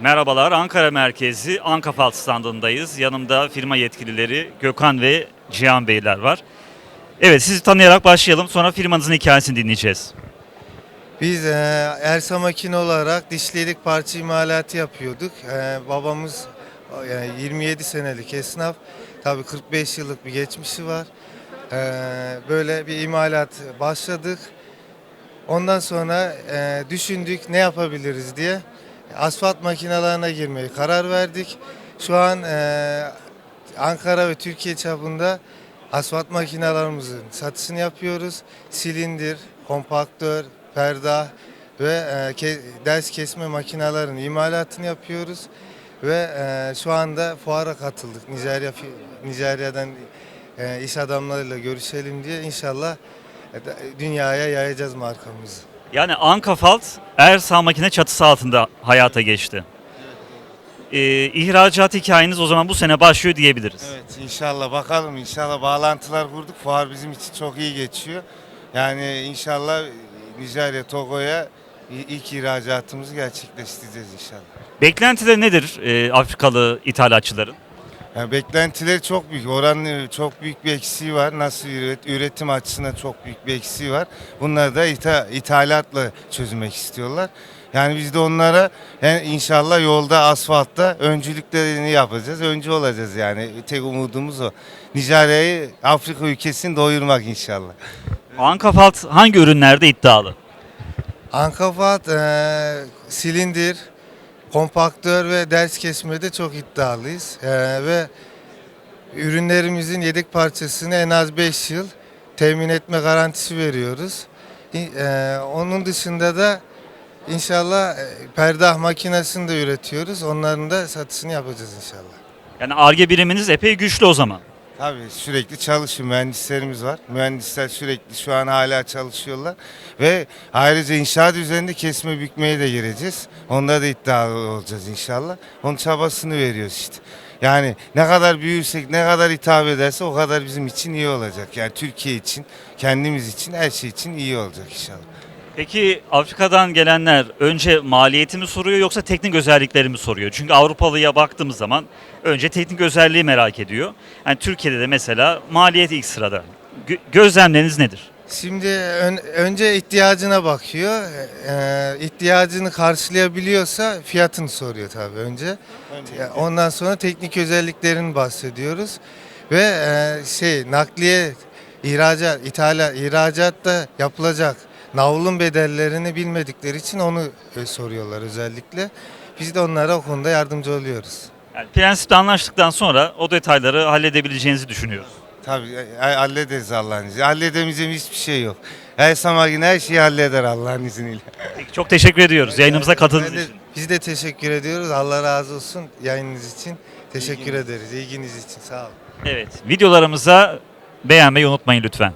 Merhabalar, Ankara merkezi Ankafalt standındayız. Yanımda firma yetkilileri Gökhan ve Cihan Beyler var. Evet, sizi tanıyarak başlayalım. Sonra firmanızın hikayesini dinleyeceğiz. Biz e, Ersa Makine olarak dişlilik parça imalatı yapıyorduk. E, babamız e, yani 27 senelik esnaf. Tabii 45 yıllık bir geçmişi var. E, böyle bir imalat başladık. Ondan sonra e, düşündük ne yapabiliriz diye asfalt makinelerine girmeye karar verdik. Şu an e, Ankara ve Türkiye çapında asfalt makinalarımızın satışını yapıyoruz. Silindir, kompaktör, perda ve e, ders kesme makinelerin imalatını yapıyoruz. Ve şu anda fuara katıldık. Nijerya Nijerya'dan e, iş adamlarıyla görüşelim diye inşallah e, da- dünyaya yayacağız markamızı. Yani Ankafalt Ersağ makine çatısı altında hayata geçti. Ee, ihracat hikayeniz o zaman bu sene başlıyor diyebiliriz. Evet inşallah bakalım inşallah bağlantılar kurduk. Fuar bizim için çok iyi geçiyor. Yani inşallah Nijerya, Togo'ya ilk ihracatımızı gerçekleştireceğiz inşallah. Beklentileri nedir e, Afrikalı ithalatçıların? Yani beklentileri çok büyük. Oranın çok büyük bir eksiği var. Nasıl üret, üretim açısından çok büyük bir eksiği var. Bunları da itha- ithalatla çözmek istiyorlar. Yani biz de onlara yani inşallah yolda, asfaltta öncülüklerini yapacağız. Öncü olacağız yani. Tek umudumuz o. Nijerya'yı, Afrika ülkesini doyurmak inşallah. Ankafalt hangi ürünlerde iddialı? Ankafat e, silindir, kompaktör ve ders kesmede çok iddialıyız. E, ve ürünlerimizin yedek parçasını en az 5 yıl temin etme garantisi veriyoruz. İ- e, onun dışında da inşallah e, perdah makinesini de üretiyoruz. Onların da satışını yapacağız inşallah. Yani ARGE biriminiz epey güçlü o zaman. Tabii sürekli çalışıyor. Mühendislerimiz var. Mühendisler sürekli şu an hala çalışıyorlar. Ve ayrıca inşaat üzerinde kesme bükmeye de gireceğiz. Onda da iddialı olacağız inşallah. Onun çabasını veriyoruz işte. Yani ne kadar büyürsek, ne kadar hitap ederse o kadar bizim için iyi olacak. Yani Türkiye için, kendimiz için, her şey için iyi olacak inşallah. Peki Afrika'dan gelenler önce maliyeti mi soruyor yoksa teknik özellikleri mi soruyor? Çünkü Avrupalıya baktığımız zaman önce teknik özelliği merak ediyor. Yani Türkiye'de de mesela maliyet ilk sırada. Gö- gözlemleriniz nedir? Şimdi ön- önce ihtiyacına bakıyor. Ee, ihtiyacını karşılayabiliyorsa fiyatını soruyor tabii önce. Ya Ondan sonra teknik özelliklerini bahsediyoruz. Ve e, şey nakliye, ihracat, ithalat, ihracatta yapılacak navlun bedellerini bilmedikleri için onu e, soruyorlar özellikle. Biz de onlara o konuda yardımcı oluyoruz. Yani prensipte anlaştıktan sonra o detayları halledebileceğinizi düşünüyoruz. Tabii e, hallederiz Allah'ın izniyle. Halledemeyeceğim hiçbir şey yok. Her Samagin her şeyi halleder Allah'ın izniyle. Peki, çok teşekkür ediyoruz yayınımıza katıldığınız için. Biz de teşekkür ediyoruz. Allah razı olsun yayınınız için. Teşekkür ederiz. İlginiz için. Sağ olun. Evet videolarımıza beğenmeyi unutmayın lütfen.